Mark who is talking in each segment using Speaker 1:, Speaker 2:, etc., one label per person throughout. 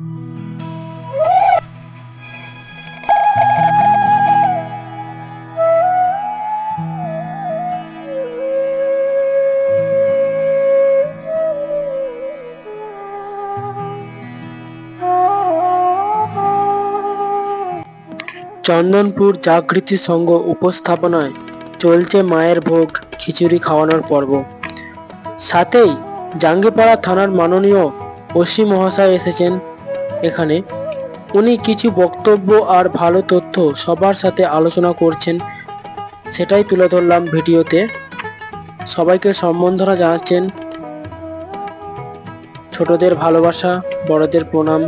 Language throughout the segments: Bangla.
Speaker 1: চন্দনপুর জাগৃতি সংঘ উপস্থাপনায় চলছে মায়ের ভোগ, খিচুড়ি খাওয়ানোর পর্ব। সাথেই জাঙ্গিপাড়া থানার মাননীয় ওসি মহাশয় এসেছেন এখানে উনি কিছু বক্তব্য আর ভালো তথ্য সবার সাথে আলোচনা করছেন, সেটাই তুলে ধরলাম ভিডিওতে। সবাইকে সম্বন্ধনা জানাচ্ছেন। ছোটদের ভালোবাসা, বড়দের প্রণাম।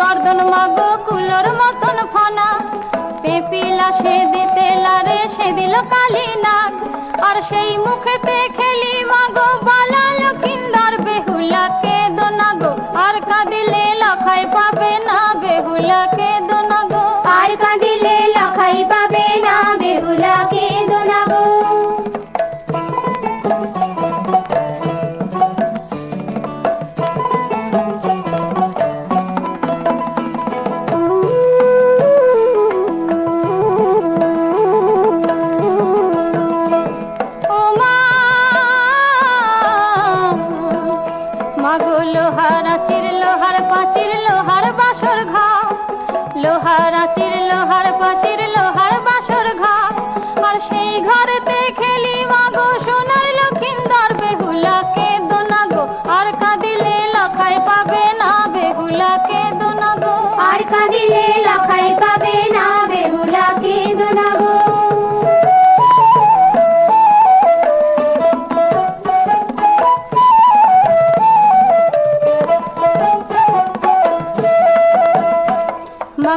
Speaker 2: গর্দন মগ, কুলোর মতন ফনা। পেপিলা সে দিতে লারে, সে দিল কালি নাক আর সেই মুখেতে খেলি মাগো, বালা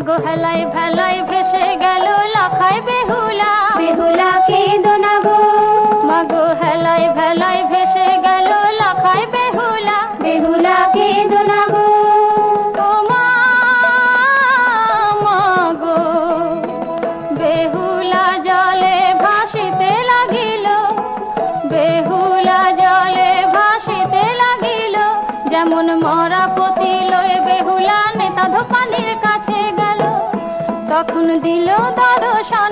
Speaker 2: মাগো হেলাই ভেলাই ভেসে গেল লখাই বেহুলা।
Speaker 3: বেহুলাকে দোনাগো
Speaker 2: মাগো হেলাই ভেলাই ভেসে গেল লখাই বেহুলা। বেহুলা জলে ভাসিতে লাগিল। বেহুলা জলে ভাসিতে লাগিল। যেমন মরা পতি লয়ে বেহুলা নেতা ধোপানির কাছে তখন দিল দর্শন